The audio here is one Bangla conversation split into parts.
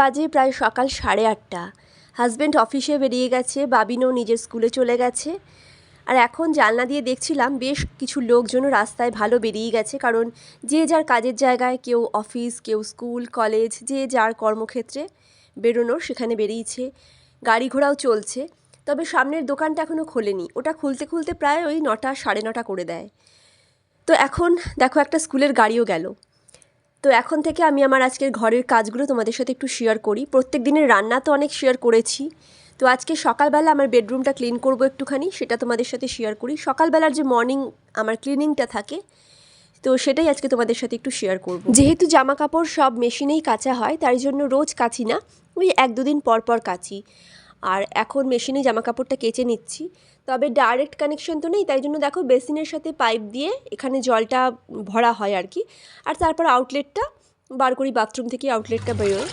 বাজে প্রায় সকাল সাড়ে আটটা। হাজব্যান্ড অফিসে বেরিয়ে গেছে, বাবিনও নিজের স্কুলে চলে গেছে। আর এখন জানলা দিয়ে দেখছিলাম বেশ কিছু লোকজনও রাস্তায় ভালো বেরিয়ে গেছে, কারণ যে যার কাজের জায়গায় কেউ অফিস, কেউ স্কুল, কলেজ, যে যার কর্মক্ষেত্রে বেরোনোর সেখানে বেরিয়েছে, গাড়ি ঘোড়াও চলছে। তবে সামনের দোকানটা এখনও খোলেনি, ওটা খুলতে খুলতে প্রায় ওই নটা, সাড়ে নটা করে দেয়। তো এখন দেখো একটা স্কুলের গাড়িও গেল। তো এখন থেকে আমি আমার আজকের ঘরের কাজগুলো তোমাদের সাথে একটু শেয়ার করি। প্রত্যেক দিনের রান্না তো অনেক শেয়ার করেছি। তো আজকে সকালবেলা আমার বেডরুমটা ক্লিন করব একটুখানি, সেটা তোমাদের সাথে শেয়ার করি। সকালবেলার যে মর্নিং আমার ক্লিনিংটা থাকে, তো সেটাই আজকে তোমাদের সাথে একটু শেয়ার করব। যেহেতু জামা কাপড় সব মেশিনেই কাচা হয় তাই জন্য রোজ কাচি না, ওই এক দুদিন পর পর কাচি। আর এখন মেশিনে জামা কাপড়টা কেচে নিচ্ছি। তবে ডাইরেক্ট কানেকশন তো নেই, তাই জন্য দেখো বেসিনের সাথে পাইপ দিয়ে এখানে জলটা ভরা হয় আর কি। আর তারপর আউটলেটটা বার করি বাথরুম থেকে আউটলেটটা বেরোয়।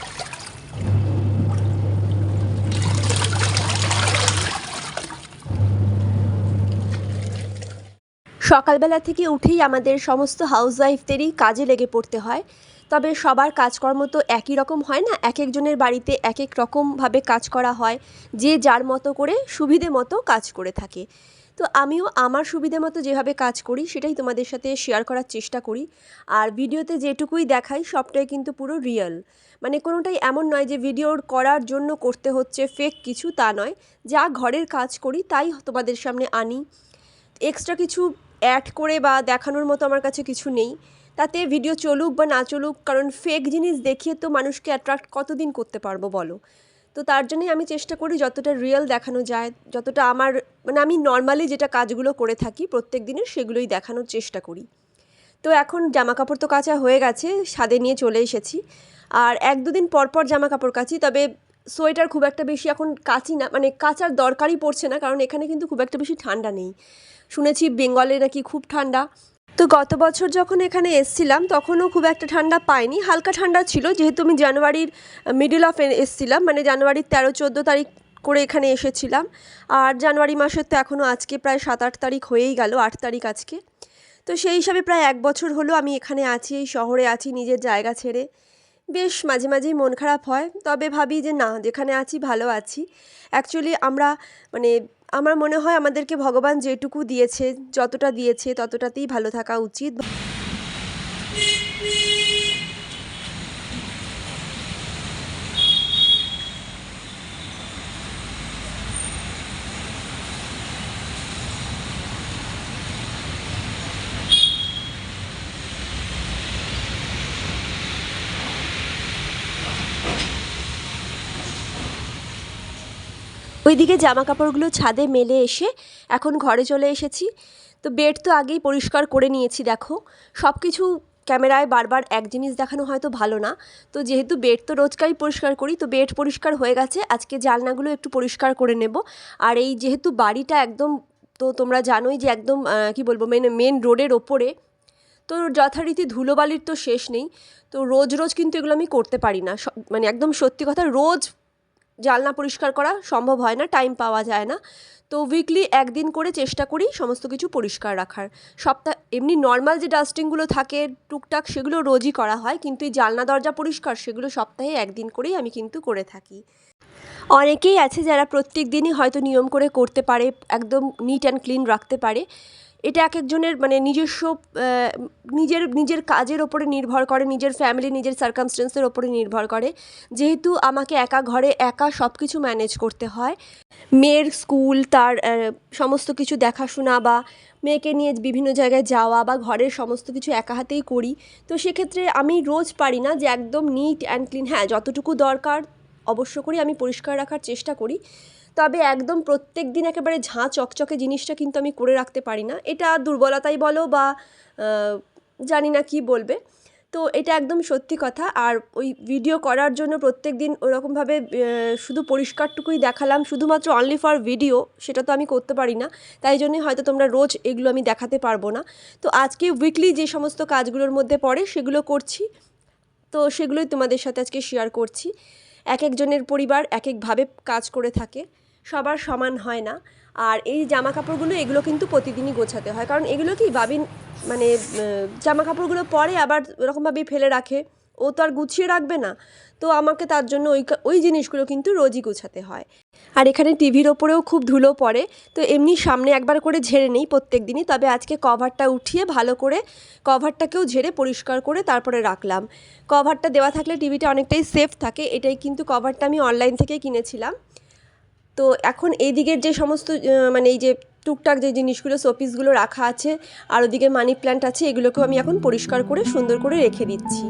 সকালবেলা থেকে উঠেই আমাদের সমস্ত হাউসওয়াইফদেরই কাজে লেগে পড়তে হয়। তবে সবার কাজকর্ম তো একই রকম হয় না? এক একজনের বাড়িতে এক এক রকমভাবে কাজ করা হয়, যে যার মতো করে সুবিধে মতো কাজ করে থাকে। তো আমিও আমার সুবিধে মতো যেভাবে কাজ করি, সেটাই তোমাদের সাথে শেয়ার করার চেষ্টা করি। আর ভিডিওতে যেটুকুই দেখাই, সবটাই কিন্তু পুরো রিয়েল মানে কোনোটাই এমন নয় যে ভিডিওর করার জন্য করতে হচ্ছে ফেক কিছু তা নয়। যা ঘরের কাজ করি, তাই তোমাদের সামনে আনি। এক্সট্রা কিছু অ্যাড করে বা দেখানোর মতো আমার কাছে কিছু নেই। তাতে ভিডিও চলুক বা না চলুক, কারণ ফেক জিনিস দেখিয়ে তো মানুষকে অ্যাট্রাক্ট কতদিন করতে পারব বলো? তো তার জন্যই আমি চেষ্টা করি যতটা রিয়েল দেখানো যায়, যতটা আমার মানে আমি নর্মালি যেটা কাজগুলো করে থাকি প্রত্যেক দিনের সেগুলোই দেখানোর চেষ্টা করি। তো এখন জামা কাপড় তো কাচা হয়ে গেছে ছাদে নিয়ে চলে এসেছি। আর এক দুদিন পর পর জামা কাপড় কাচি, তবে সোয়েটার খুব একটা বেশি এখন কাচি না মানে কাচার দরকারই পড়ছে না, কারণ এখানে কিন্তু খুব একটা বেশি ঠান্ডা নেই। শুনেছি বেঙ্গলে নাকি খুব ঠান্ডা। তো গত বছর যখন এখানে এসছিলাম, তখনও খুব একটা ঠান্ডা পাইনি। হালকা ঠান্ডা ছিল, যেহেতু আমি জানুয়ারির মিডল অফ এসছিলাম মানে জানুয়ারির তেরো, চোদ্দ তারিখ করে এখানে এসেছিলাম। আর জানুয়ারি মাসের তো এখনও আজকে প্রায় সাত, আট তারিখ হয়েই গেল, আট তারিখ আজকে। তো সেই হিসাবে প্রায় এক বছর হলো আমি এখানে আছি, এই শহরে আছি, নিজের জায়গা ছেড়ে। বেশ মাঝে মাঝেই মন খারাপ হয়। তবে ভাবি যে, না, যেখানে আছি, ভালো আছি। অ্যাকচুয়ালি আমরা মানে আমার মনে হয় আমাদেরকে ভগবান যেটুকু দিয়েছে, যতটা দিয়েছে, ততটাতেই ভালো থাকা উচিত। ওইদিকে জামা কাপড়গুলো ছাদে মেলে এসে এখন ঘরে চলে এসেছি। তো বেড তো আগেই পরিষ্কার করে নিয়েছি, দেখো। সব কিছু ক্যামেরায় বারবার এক জিনিস দেখানো হয়তো ভালো না। তো যেহেতু বেড তো রোজকারই পরিষ্কার করি, তো বেড পরিষ্কার হয়ে গেছে। আজকে জালনাগুলো একটু পরিষ্কার করে নেব। আর এই যেহেতু বাড়িটা একদম, তো তোমরা জানোই যে একদম কি বলব মেন মেন রোডের ওপরে, তো যথারীতি ধুলোবালির তো শেষ নেই। তো রোজ রোজ কিন্তু এগুলো আমি করতে পারি না। মানে একদম সত্যি কথা, রোজ জালনা পরিষ্কার করা সম্ভব হয় না টাইম পাওয়া যায় না। তো উইকলি একদিন করে চেষ্টা করি সমস্ত কিছু পরিষ্কার রাখার। সপ্তাহ, এমনি নর্মাল যে ডাস্টিংগুলো থাকে, টুকটাক সেগুলো রোজই করা হয়, কিন্তু এই জালনা দরজা পরিষ্কার সেগুলো সপ্তাহে একদিন করেই আমি কিন্তু করে থাকি। অনেকেই আছে যারা প্রত্যেক দিনই হয়তো নিয়ম করে করতে পারে, একদম নিট অ্যান্ড ক্লিন রাখতে পারে। এটা এক একজনের মানে নিজস্ব নিজের নিজের কাজের ওপরে নির্ভর করে, নিজের ফ্যামিলি নিজের সার্কামস্টেন্সের ওপরে নির্ভর করে। যেহেতু আমাকে একা ঘরে একা সব কিছু ম্যানেজ করতে হয়, মেয়ের স্কুল তার সমস্ত কিছু দেখাশোনা বা মেয়েকে নিয়ে বিভিন্ন জায়গায় যাওয়া বা ঘরের সমস্ত কিছু একা হাতেই করি, তো সেক্ষেত্রে আমি রোজ পারি না যে একদম নিট অ্যান্ড ক্লিন হ্যাঁ যতটুকু দরকার অবশ্য করি, আমি পরিষ্কার রাখার চেষ্টা করি তবে একদম প্রত্যেক দিন একেবারে ঝাঁ চকচকে জিনিসটা কিন্তু আমি করে রাখতে পারি না। এটা দুর্বলতাই বলো বা জানি না কি বলবে। তো এটা একদম সত্যি কথা। আর ওই ভিডিও করার জন্য প্রত্যেক দিন ওরকমভাবে শুধু পরিষ্কারটুকুই দেখালাম। শুধুমাত্র অনলি ফর ভিডিও সেটা তো আমি করতে পারি না। তাই জন্যই হয়তো তোমরা রোজ এগুলো আমি দেখাতে পারব না। তো আজকে উইকলি যে সমস্ত কাজগুলোর মধ্যে পড়ে, সেগুলো করছি। তো সেগুলোই তোমাদের সাথে আজকে শেয়ার করছি। এক একজনের পরিবার এক একভাবে কাজ করে থাকে। সবার সমান হয় না। আর এই জামা কাপড়গুলো এগুলো কিন্তু প্রতিদিনই গোছাতে হয়। কারণ এগুলো কি বাবিন মানে জামা কাপড়গুলো পরে আবার ওরকমভাবেই ফেলে রাখে। ও তো আর গুছিয়ে রাখবে না। তো আমাকে তার জন্য ওই ওই জিনিসগুলো কিন্তু রোজই গুছাতে হয়। আর এখানে টিভির ওপরেও খুব ধুলো পড়ে। তো এমনি সামনে একবার করে ঝেড়ে নেই প্রত্যেক দিনই তবে আজকে কভারটা উঠিয়ে ভালো করে কভারটাকেও ঝেড়ে পরিষ্কার করে তারপরে রাখলাম। কভারটা দেওয়া থাকলে টিভিটা অনেকটাই সেফ থাকে। এটাই কিন্তু কভারটা আমি অনলাইন থেকে কিনেছিলাম। তো এখন এই দিকের যে সমস্ত মানে এই যে টুকটাক যে জিনিসগুলো, শোপিসগুলো রাখা আছে, আর ওদিকে মানি প্ল্যান্ট আছে, এগুলোকেও আমি এখন পরিষ্কার করে, সুন্দর করে রেখে দিচ্ছি।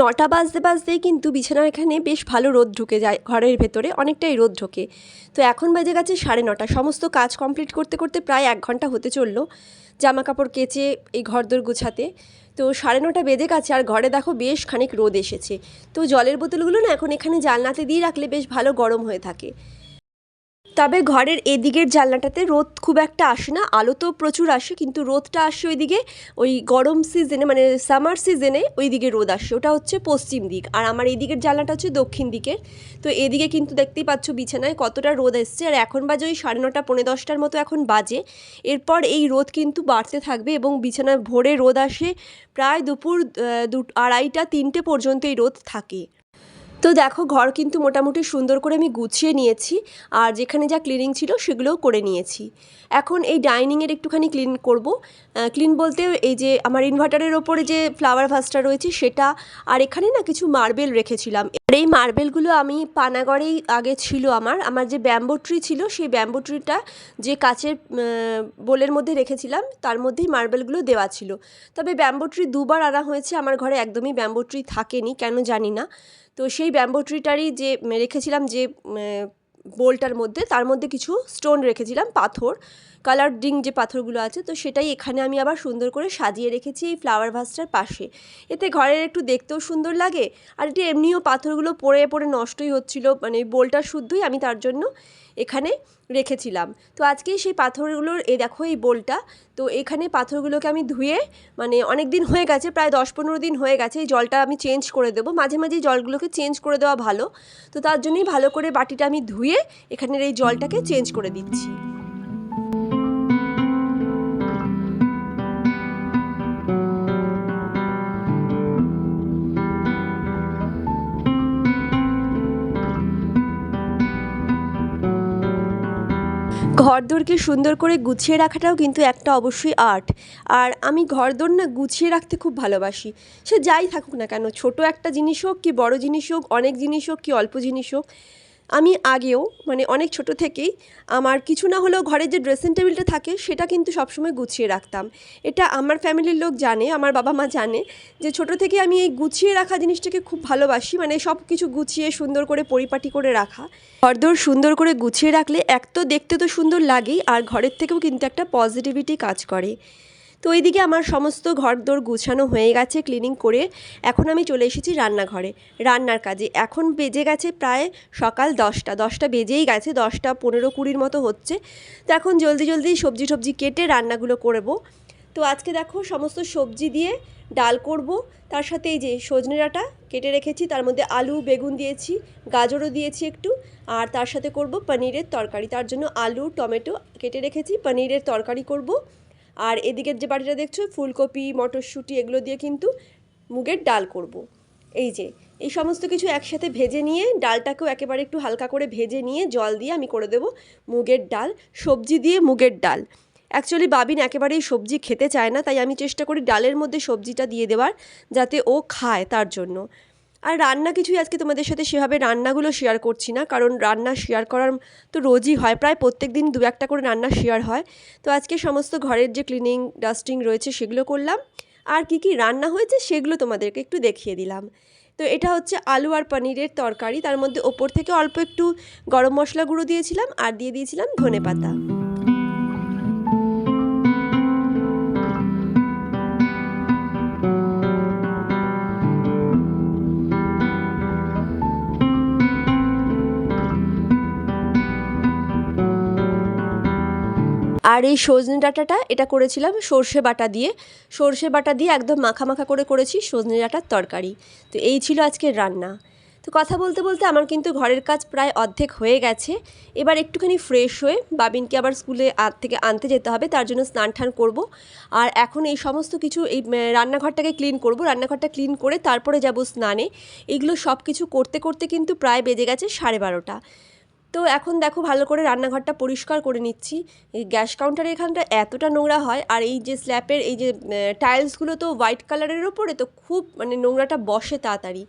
নটা বাজতে বাজতেই কিন্তু বিছানার এখানে বেশ ভালো রোদ ঢুকে যায়, ঘরের ভেতরে অনেকটাই রোদ ঢোকে। তো এখন বাজে গেছে সাড়ে নটা। সমস্ত কাজ কমপ্লিট করতে করতে প্রায় এক ঘণ্টা হতে চলল জামা কাপড় কেচে এই ঘরদোর গুছাতে। তো সাড়ে নটা বেজে গেছে আর ঘরে দেখো বেশ খানিক রোদ এসেছে। তো জলের বোতলগুলো না এখন এখানে জালনাতে দিয়ে রাখলে বেশ ভালো গরম হয়ে থাকে। তবে ঘরের এদিকের জানলাটাতে রোদ খুব একটা আসে না আলো তো প্রচুর আসে, কিন্তু রোদটা আসে ওইদিকে, ওই গরম সিজনে মানে সামার সিজনে ওইদিকে রোদ আসে। ওটা হচ্ছে পশ্চিম দিক, আর আমার এইদিকের জানলাটা হচ্ছে দক্ষিণ দিকের। তো এদিকে কিন্তু দেখতেই পাচ্ছ বিছানায় কতটা রোদ এসছে, আর এখন বাজে ওই সাড়ে নটা, পৌনে দশটার মতো এখন বাজে। এরপর এই রোদ কিন্তু বাড়তে থাকবে এবং বিছানায় ভোরে রোদ আসে প্রায় দুপুর দু, আড়াইটা, তিনটে পর্যন্ত এই রোদ থাকে। তো দেখো, ঘর কিন্তু মোটামুটি সুন্দর করে আমি গুছিয়ে নিয়েছি আর যেখানে যা ক্লিনিং ছিল সেগুলোও করে নিয়েছি। এখন এই ডাইনিংয়ের একটুখানি ক্লিন করব। ক্লিন বলতে এই যে আমার ইনভার্টারের ওপরে যে ফ্লাওয়ার ভাসটা রয়েছে সেটা আর এখানে না কিছু মার্বেল রেখেছিলাম। আর এই মার্বেলগুলো আমি পানাগড়েই আগে ছিল আমার। আমার যে ব্যাম্বো ট্রি ছিল সেই ব্যাম্বো ট্রিটা যে কাচের বোলের মধ্যে রেখেছিলাম, তার মধ্যেই মার্বেলগুলো দেওয়া ছিল। তবে ব্যাম্বো ট্রি দুবার আনা হয়েছে। আমার ঘরে একদমই ব্যাম্বো ট্রি থাকেনি, কেন জানি না। তো সেই ব্যাম্বো ট্রিটারই যে রেখেছিলাম যে বোলটার মধ্যে, তার মধ্যে কিছু স্টোন রেখেছিলাম, পাথর কালার ডিং যে পাথরগুলো আছে, তো সেটাই এখানে আমি আবার সুন্দর করে সাজিয়ে রেখেছি এই ফ্লাওয়ার ভাসটার পাশে। এতে ঘরের একটু দেখতেও সুন্দর লাগে, আর এটি এমনিও পাথরগুলো পড়ে পড়ে নষ্টই হচ্ছিল মানে বোলটা শুদ্ধই আমি তার জন্য এখানে রেখেছিলাম। তো আজকে সেই পাথরগুলোর, এই দেখো এই বোলটা, তো এখানে পাথরগুলোকে আমি ধুয়ে মানে অনেক দিন হয়ে গেছে, প্রায় দশ পনেরো দিন হয়ে গেছে, এই জলটা আমি চেঞ্জ করে দেবো। মাঝে মাঝে জলগুলোকে চেঞ্জ করে দেওয়া ভালো। তো তার জন্যই ভালো করে বাটিটা আমি ধুয়ে, এখানের এই জলটাকে চেঞ্জ করে দিচ্ছি। ঘরদোরকে সুন্দর করে গুছিয়ে রাখাটাও কিন্তু একটা অবশ্যই আর্ট। আর আমি ঘরদোর না গুছিয়ে রাখতে খুব ভালোবাসি। সে যাই থাকুক না কেন, ছোট একটা জিনিস হোক কি বড় জিনিস হোক, অনেক জিনিস হোক কি অল্প জিনিস হোক আমি আগেও মানে অনেক ছোট থেকেই আমার কিছু না হলেও ঘরের যে ড্রেসিং টেবিলটা থাকে, সেটা কিন্তু সবসময় গুছিয়ে রাখতাম। এটা আমার ফ্যামিলির লোক জানে, আমার বাবা মা জানে যে ছোট থেকে আমি এই গুছিয়ে রাখা জিনিসটাকে খুব ভালোবাসি মানে সব কিছু গুছিয়ে সুন্দর করে পরিপাটি করে রাখা। ঘরদোর সুন্দর করে গুছিয়ে রাখলে এক তো দেখতে তো সুন্দর লাগেই, আর ঘরের থেকেও কিন্তু একটা পজিটিভিটি কাজ করে। তো ওইদিকে আমার সমস্ত ঘরদোর গুছানো হয়ে গেছে ক্লিনিং করে। এখন আমি চলে এসেছি রান্নাঘরে। রান্নার কাজে। এখন বেজে গেছে প্রায় সকাল দশটা। দশটা বেজেই গেছে, দশটা পনেরো কুড়ির মতো হচ্ছে। তো এখন জলদি জলদি সবজি টবজি কেটে রান্নাগুলো করব। তো আজকে দেখো সমস্ত সবজি দিয়ে ডাল করব। তার সাথে এই যে সজনে ডাঁটা কেটে রেখেছি। তার মধ্যে আলু, বেগুন দিয়েছি, গাজরও দিয়েছি একটু। আর তার সাথে করব পনিরের তরকারি। তার জন্য আলু, টমেটো কেটে রেখেছি। পনিরের তরকারি করব। আর এদিকের যে বাটিটা দেখছ, ফুলকপি, মটরশুঁটি, এগুলো দিয়ে কিন্তু মুগের ডাল করব। এই যে, এই সমস্ত কিছু একসাথে ভেজে নিয়ে, ডালটাকেও একেবারে একটু হালকা করে ভেজে নিয়ে জল দিয়ে আমি করে দেব মুগের ডাল, সবজি দিয়ে মুগের ডাল অ্যাকচুয়ালি বাবিন একেবারেই সবজি খেতে চায় না, তাই আমি চেষ্টা করি ডালের মধ্যে সবজিটা দিয়ে দেওয়ার, যাতে ও খায় তার জন্য আর রান্না কিছুই আজকে তোমাদের সাথে সেভাবে রান্নাগুলো শেয়ার করছি না, কারণ রান্না শেয়ার করার তো রোজই হয়, প্রায় প্রত্যেক দিন দু একটা করে রান্না শেয়ার হয়। তো আজকে সমস্ত ঘরের যে ক্লিনিং ডাস্টিং রয়েছে সেগুলো করলাম। আর কি কি রান্না হয়েছে সেগুলো তোমাদেরকে একটু দেখিয়ে দিলাম। তো এটা হচ্ছে আলু আর পনিরের তরকারি, তার মধ্যে ওপর থেকে অল্প একটু গরম মশলা গুঁড়ো দিয়েছিলাম, আর দিয়ে দিয়েছিলাম ধনে পাতা আর এই সজনে ডাঁটাটা এটা করেছিলাম সর্ষে বাটা দিয়ে। সর্ষে বাটা দিয়ে একদম মাখা মাখা করে করেছি সজনে ডাঁটার তরকারি। তো এই ছিল আজকের রান্না। তো কথা বলতে বলতে আমার কিন্তু ঘরের কাজ প্রায় অর্ধেক হয়ে গেছে। এবার একটুখানি ফ্রেশ হয়ে বাবিনকে আবার স্কুলে আগ থেকে আনতে যেতে হবে, তার জন্য স্নান টান করব। আর এখন এই সমস্ত কিছু এই রান্নাঘরটাকে ক্লিন করব। রান্নাঘরটা ক্লিন করে তারপরে যাব স্নানে। এগুলো সব কিছু করতে করতে কিন্তু প্রায় বেজে গেছে সাড়ে বারোটা। তো এখন দেখো ভালো করে রান্নাঘরটা পরিষ্কার করে নিচ্ছি। এই গ্যাস কাউন্টারের এখানটা এতটা নোংরা হয় আর এই যে স্ল্যাপের এই যে টাইলসগুলো তো হোয়াইট কালারের ওপরে তো খুব মানে নোংরাটা বসে তাড়াতাড়ি।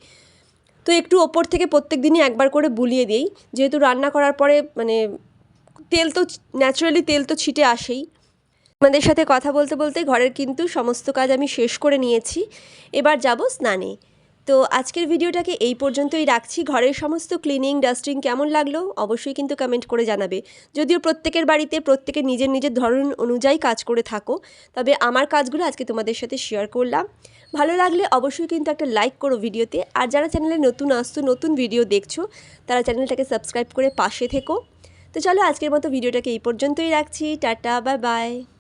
তো একটু ওপর থেকে প্রত্যেক দিনই একবার করে বুলিয়ে দিই। যেহেতু রান্না করার পরে মানে তেল তো ন্যাচারালি তেল তো ছিটে আসেই। আমাদের সাথে কথা বলতে বলতে ঘরের কিন্তু সমস্ত কাজ আমি শেষ করে নিয়েছি। এবার যাব স্নানে। তো আজকের ভিডিওটাকে এই পর্যন্তই রাখছি। ঘরের সমস্ত ক্লিনিং ডাস্টিং কেমন লাগল? অবশ্যই কিন্তু কমেন্ট করে জানাবে। যদিও প্রত্যেকের বাড়িতে প্রত্যেকের নিজের নিজের ধরন অনুযায়ী কাজ করে থাকো, তবে আমার কাজগুলো আজকে তোমাদের সাথে শেয়ার করলাম। ভালো লাগলে অবশ্যই কিন্তু একটা লাইক করো ভিডিওতে। আর যারা চ্যানেলে নতুন আসছো, নতুন ভিডিও দেখছ, তারা চ্যানেলটাকে সাবস্ক্রাইব করে পাশে থেকো। তো চলো আজকের মতো ভিডিওটাকে এই পর্যন্তই রাখছি। Tata bye bye